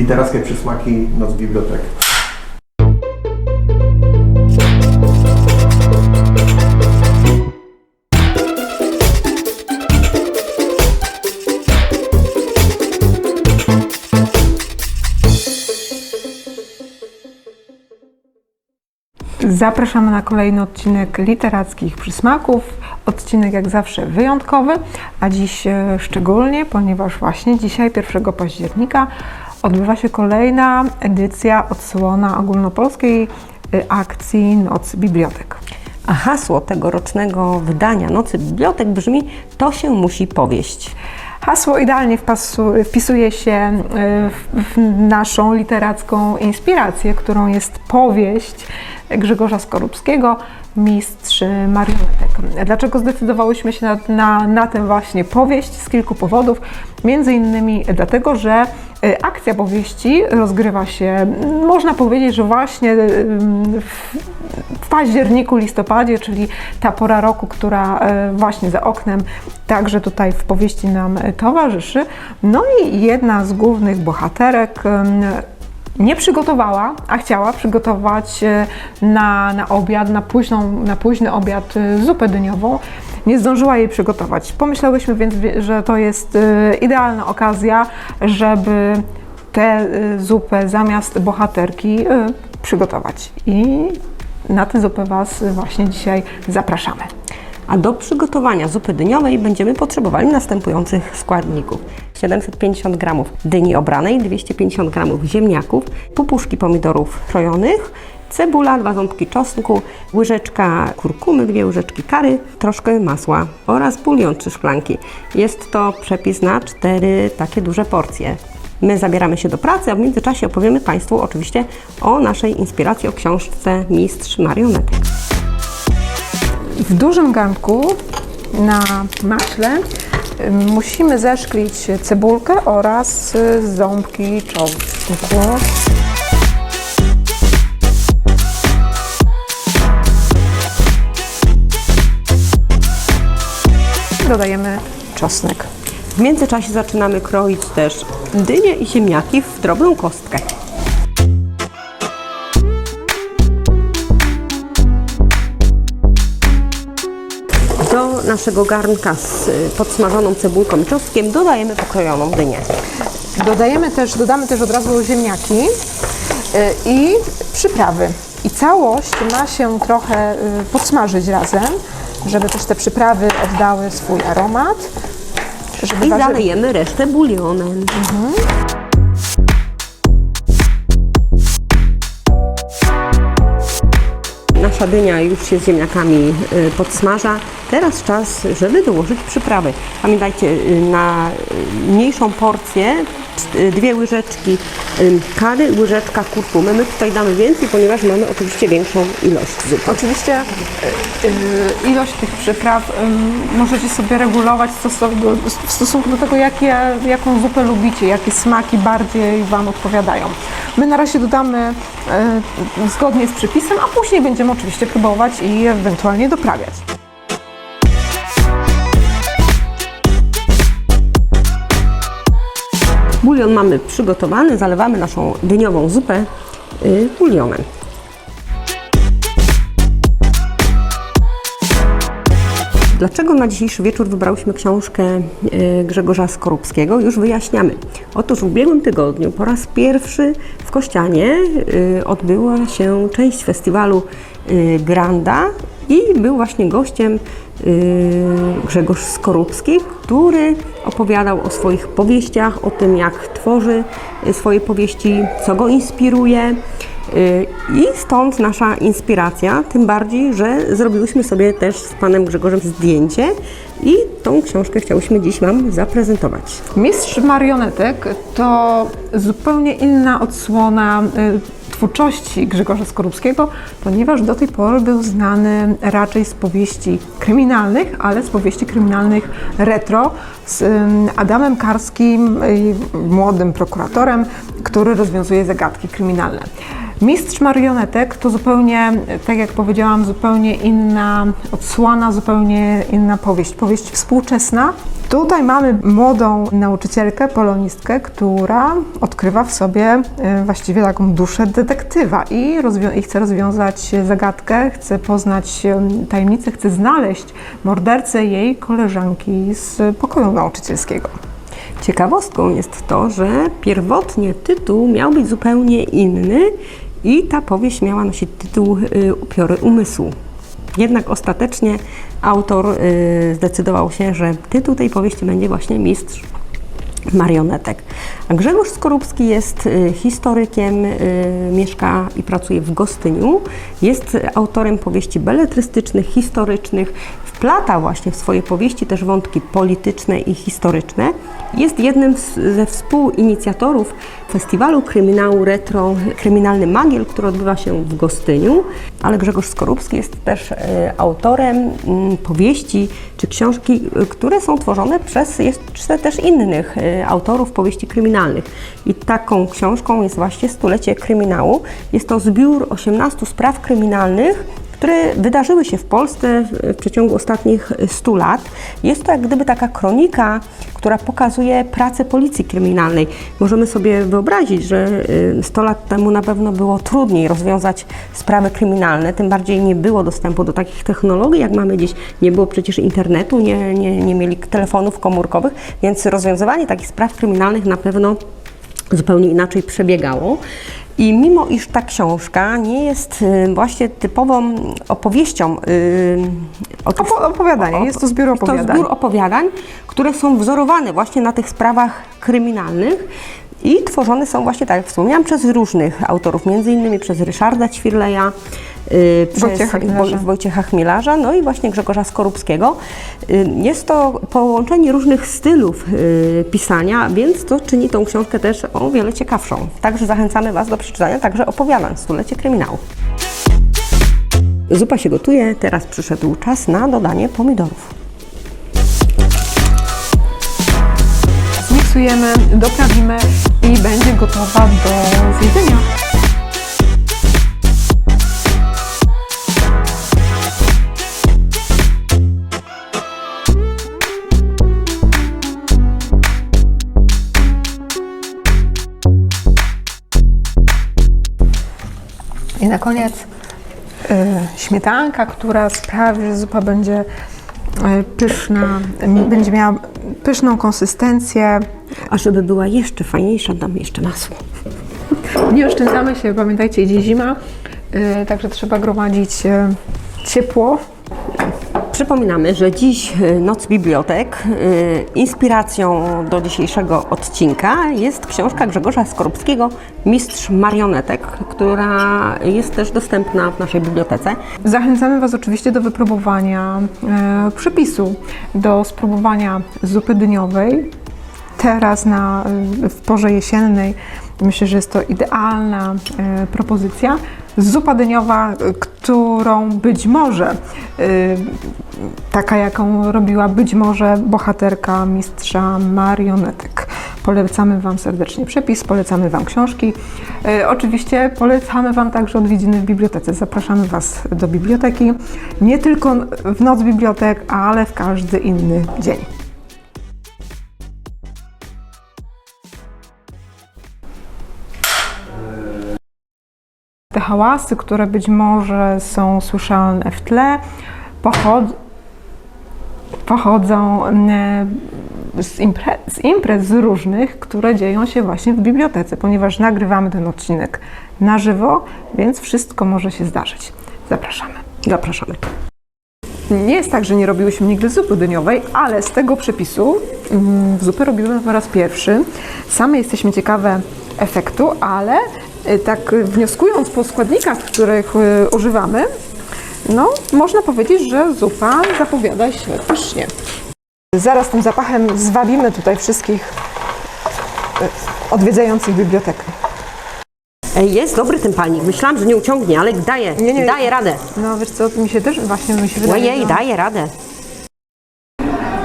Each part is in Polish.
Literackie przysmaki Noc Bibliotek. Zapraszamy na kolejny odcinek literackich przysmaków. Odcinek jak zawsze wyjątkowy, a dziś e, szczególnie, ponieważ właśnie dzisiaj, 1 października, odbywa się kolejna edycja odsłona ogólnopolskiej e, akcji Noc Bibliotek. A hasło tegorocznego wydania Nocy Bibliotek brzmi To się musi powieść. Hasło idealnie wpisuje się e, w, w naszą literacką inspirację, którą jest powieść Grzegorza Skorupskiego, Mistrz Marionetek. Dlaczego zdecydowałyśmy się na, na, na tę właśnie powieść? Z kilku powodów. Między innymi dlatego, że e, akcja powieści rozgrywa się, można powiedzieć, że właśnie em, w, październiku, listopadzie, czyli ta pora roku, która e, właśnie za oknem także tutaj w powieści nam e, towarzyszy. No i jedna z głównych bohaterek nie przygotowała, a chciała przygotować e, na, na obiad, na, późną, na późny obiad e, zupę dyniową. Nie zdążyła jej przygotować. Pomyślałyśmy więc, że to jest e, idealna okazja, żeby tę zupę zamiast bohaterki przygotować. I na tę zupę Was właśnie dzisiaj zapraszamy. A do przygotowania zupy dyniowej będziemy potrzebowali następujących składników. 750 g dyni obranej, 250 g ziemniaków, pół puszki pomidorów krojonych, cebula, dwa ząbki czosnku, łyżeczka kurkumy, dwie łyżeczki kary, troszkę masła oraz bulion trzy szklanki. Jest to przepis na cztery takie duże porcje. My zabieramy się do pracy, a w międzyczasie opowiemy Państwu oczywiście o naszej inspiracji, o książce Mistrz Marionetek. W dużym garnku na maśle musimy zeszklić cebulkę oraz y, ząbki czosnku. Dodajemy czosnek. W międzyczasie zaczynamy kroić też dynie i ziemniaki w drobną kostkę. Naszego garnka z y, podsmażoną cebulką i czosnkiem dodajemy pokrojoną dynię. Dodajemy też, dodamy też od razu ziemniaki y, i przyprawy. I całość ma się trochę y, podsmażyć razem, żeby też te przyprawy oddały swój aromat. I warzy- zalejemy resztę bulionem. Nasza dynia już się z ziemniakami podsmaża. Teraz czas, żeby dołożyć przyprawy. Pamiętajcie, y, na y, mniejszą porcję y, dwie łyżeczki kary, łyżeczka kurkumy. My tutaj damy więcej, ponieważ mamy oczywiście większą ilość zupy. Oczywiście ilość tych przypraw możecie sobie regulować w stosunku do tego, jakie, jaką zupę lubicie, jakie smaki bardziej Wam odpowiadają. My na razie dodamy zgodnie z przepisem, a później będziemy oczywiście próbować i ewentualnie doprawiać. Bulion mamy przygotowany, zalewamy naszą dyniową zupę y, bulionem. Dlaczego na dzisiejszy wieczór wybrałyśmy książkę y, Grzegorza Skorupskiego? Już wyjaśniamy. Otóż w ubiegłym tygodniu po raz pierwszy w Kościanie y, odbyła się część festiwalu Granda i był właśnie gościem y, Grzegorz Skorupski, który opowiadał o swoich powieściach, o tym jak tworzy y, swoje powieści, co go inspiruje. Y, I stąd nasza inspiracja, tym bardziej, że zrobiłyśmy sobie też z panem Grzegorzem zdjęcie i tą książkę chciałyśmy dziś Wam zaprezentować. Mistrz marionetek to zupełnie inna odsłona y, twórczości Grzegorza Skorupskiego, ponieważ do tej pory był znany raczej z powieści kryminalnych, ale z powieści kryminalnych retro z Adamem Karskim, młodym prokuratorem, który rozwiązuje zagadki kryminalne. Mistrz marionetek to zupełnie, tak jak powiedziałam, zupełnie inna odsłona, zupełnie inna powieść. Powieść współczesna, Tutaj mamy młodą nauczycielkę, polonistkę, która odkrywa w sobie e, właściwie taką duszę detektywa i, i chce rozwiązać zagadkę, chce poznać e, tajemnicę, chce znaleźć mordercę jej koleżanki z pokoju nauczycielskiego. Ciekawostką jest to, że pierwotnie tytuł miał być zupełnie inny i ta powieść miała nosić tytuł y, Upiory umysłu. Jednak ostatecznie autor y, zdecydował się, że tytuł tej powieści będzie właśnie Mistrz marionetek. A Grzegorz Skorupski jest y, historykiem, mieszka i pracuje w Gostyniu. Jest autorem powieści beletrystycznych, historycznych. Wplata właśnie w swoje powieści też wątki polityczne i historyczne. Jest jednym z, ze współinicjatorów festiwalu kryminału retro Kryminalny Magiel, który odbywa się w Gostyniu. Ale Grzegorz Skorupski jest też y, autorem mm, powieści czy książki, y, które są tworzone przez jeszcze też innych y, autorów powieści kryminalnych. I taką książką jest właśnie Stulecie Kryminału. Jest to zbiór 18 spraw kryminalnych, które wydarzyły się w Polsce w, przeciągu ostatnich 100 lat. Jest to jak gdyby taka kronika, która pokazuje pracę policji kryminalnej. Możemy sobie wyobrazić, że y, 100 lat temu na pewno było trudniej rozwiązać sprawy kryminalne, tym bardziej nie było dostępu do takich technologii, jak mamy dziś. Nie było przecież internetu, nie, nie, nie mieli telefonów komórkowych, więc rozwiązywanie takich spraw kryminalnych na pewno zupełnie inaczej przebiegało. I mimo iż ta książka nie jest y, właśnie typową opowieścią, y, o tych- Opo- opowiadanie, o- jest to zbiór opowiadań. To zbiór opowiadań, które są wzorowane właśnie na tych sprawach kryminalnych i tworzone są właśnie, tak jak wspomniałam, przez różnych autorów, między innymi przez Ryszarda Ćwirleja, przez Wojciecha Chmielarza. Woj- Wojciecha Chmielarza, no i właśnie Grzegorza Skorupskiego. Y, Jest to połączenie różnych stylów y, pisania, więc to czyni tą książkę też o wiele ciekawszą. Także zachęcamy Was do przeczytania także opowiadań Stulecie Kryminału. Zupa się gotuje, teraz przyszedł czas na dodanie pomidorów. Zmiksujemy, doprawimy i będzie gotowa do zjedzenia. Koniec y, śmietanka, która sprawi, że zupa będzie y, pyszna, będzie miała pyszną konsystencję. A żeby była jeszcze fajniejsza, dam jeszcze masło. Nie oszczędzamy się, pamiętajcie, idzie zima, y, także trzeba gromadzić y, ciepło. Przypominamy, że dziś y, Noc Bibliotek. y, Inspiracją do dzisiejszego odcinka jest książka Grzegorza Skorupskiego Mistrz Marionetek, która jest też dostępna w naszej bibliotece. Zachęcamy Was oczywiście do wypróbowania e, przepisu, do spróbowania zupy dyniowej. Teraz na, y, w porze jesiennej myślę, że jest to idealna e, propozycja. Zupa dyniowa, y, którą być może, y, taka jaką robiła być może bohaterka mistrza marionetek. Polecamy Wam serdecznie przepis, polecamy Wam książki. E, oczywiście polecamy Wam także odwiedziny w bibliotece. Zapraszamy Was do biblioteki, nie tylko w noc bibliotek, ale w każdy inny dzień. Hałasy, które być może są słyszalne w tle, pochod- pochodzą e, z, impre- z imprez różnych, które dzieją się właśnie w bibliotece, ponieważ nagrywamy ten odcinek na żywo, więc wszystko może się zdarzyć. Zapraszamy. Zapraszamy. Nie jest tak, że nie robiłyśmy nigdy zupy dyniowej, ale z tego przepisu mm, zupy robimy po raz pierwszy. Same jesteśmy ciekawe efektu, ale tak y, wnioskując po składnikach, których y, używamy, no można powiedzieć, że zupa zapowiada się pysznie. Zaraz tym zapachem zwabimy tutaj wszystkich odwiedzających bibliotekę. Ej, Jest dobry ten palnik. Myślałam, że nie uciągnie, ale daje, Nie, nie. daje radę. No wiesz co, mi się też właśnie mi się wydaje, Ojej, że- daje radę.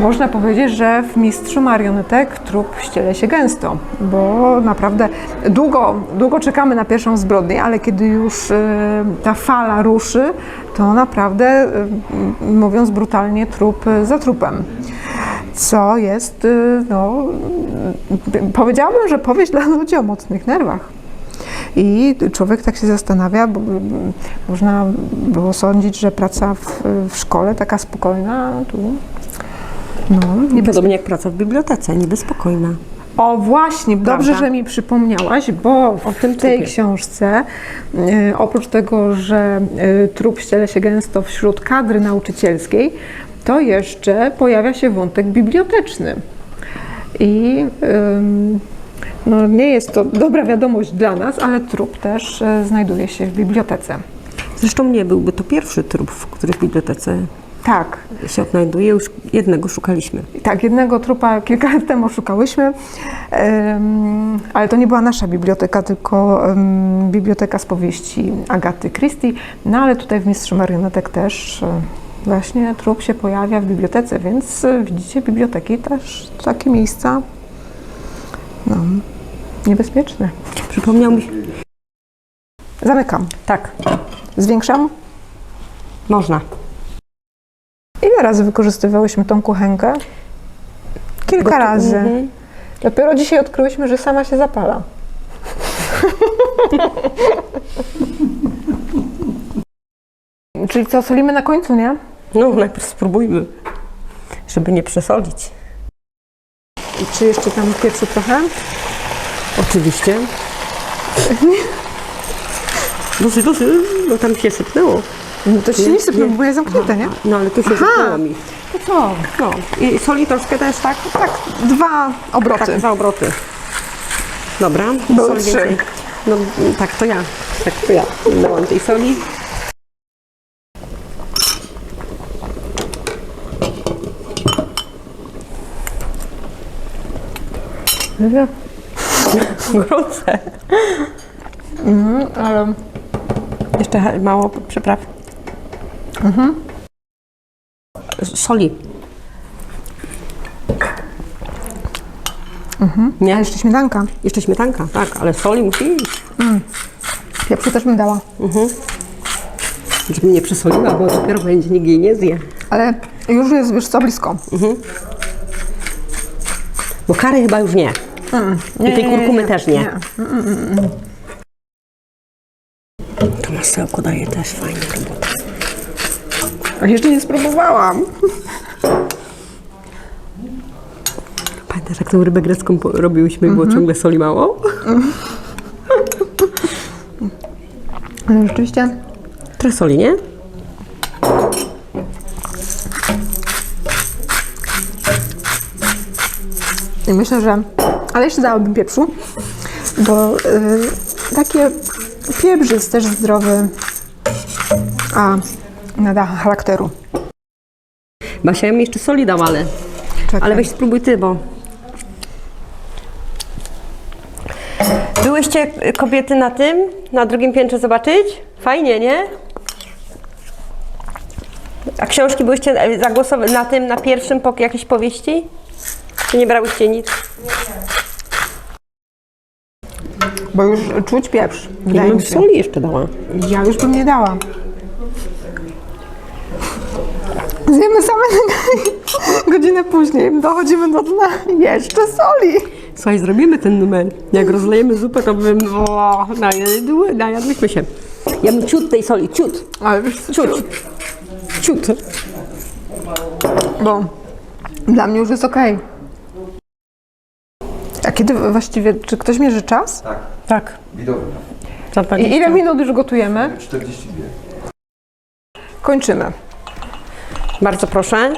Można powiedzieć, że w Mistrzu Marionetek trup ściele się gęsto, bo naprawdę długo, długo czekamy na pierwszą zbrodnię, ale kiedy już e, ta fala ruszy, to naprawdę, m, mówiąc brutalnie, trup za trupem. co jest, y, no, y, powiedziałabym, że powieść dla ludzi o mocnych nerwach. I człowiek tak się zastanawia, bo można było sądzić, że praca w, w szkole taka spokojna, tu no, nie Podobnie jak praca w bibliotece, niby spokojna. o właśnie, dobrze, Prawda? że mi przypomniałaś, bo w tym tej trupie. książce, y, oprócz tego, że y, trup ściele się gęsto wśród kadry nauczycielskiej, to jeszcze pojawia się wątek biblioteczny. I no, nie jest to dobra wiadomość dla nas, ale trup też y, znajduje się w bibliotece. Zresztą nie byłby to pierwszy trup, który w bibliotece Tak, się odnajduje. Już jednego szukaliśmy. Tak, jednego trupa kilka lat temu szukałyśmy, em, ale to nie była nasza biblioteka, tylko em, biblioteka z powieści Agaty Christie. No ale tutaj w Mistrzu Marionetek też e, właśnie trup się pojawia w bibliotece, więc e, widzicie, biblioteki też takie miejsca no, niebezpieczne. Przypomniał mi się... Zamykam. Tak, Zwiększam. można. Ile razy wykorzystywałyśmy tą kuchenkę? Kilka razy. Mhm. Dopiero dzisiaj odkryłyśmy, że sama się zapala. Czyli co, solimy na końcu, nie? No, najpierw spróbujmy, żeby nie przesolić. I czy jeszcze tam pieprzu trochę? Oczywiście. Duży, duży, no tam się sypnęło. No to się Nie, jest zamknięte, nie? No ale tu się Aha. sypnęło mi. To co? No i soli troszkę też, tak? Tak, dwa obroty. Tak, dwa obroty. Dobra. Były soli trzy. więcej. No tak, to ja. Tak, to ja. Dałam tej soli. Gorące. Mhm, ale Jeszcze mało przypraw. Mhm. Soli. Nie? a jeszcze śmietanka. Jeszcze śmietanka, tak, ale soli musi iść. Pieprzu też bym dała. Żeby nie przesoliła, bo dopiero będzie nikt jej nie zje. Ale już jest, wiesz co, blisko. Bo kary chyba już nie. I tej kurkumy też nie. To masełko daje też fajnie robotę. A jeszcze nie spróbowałam. Pamiętasz, jak tą rybę grecką robiłyśmy i było ciągle soli mało? Ale rzeczywiście Trochę soli, nie? I myślę, że. Ale jeszcze dałabym pieprzu, bo y, takie pieprz jest też zdrowy, a nada charakteru. Basia, ja mi jeszcze soli dam, ale... Czekaj. Ale weź spróbuj ty, bo... Byłyście kobiety na tym, na drugim piętrze zobaczyć? Fajnie, nie? A książki byłyście e, zagłosować na tym, na pierwszym po jakiejś powieści? Czy nie brałyście nic? Bo już czuć pieprz. Ja Wydaje bym mi się. soli jeszcze dała. Ja już bym nie dała. Zjemy same godzinę później, dochodzimy do dna. Jeszcze soli. Słuchaj, zrobimy ten numer. Jak rozlejemy zupę, to bym... O, najadły, najadłyśmy się. Ja bym ciut tej soli, ciut, Ale wiesz co, ciut, ciut. bo dla mnie już jest okej. A kiedy właściwie, czy ktoś mierzy czas? Tak, Tak. widowy. Za I 20. ile minut już gotujemy? 42. Kończymy. Bardzo proszę.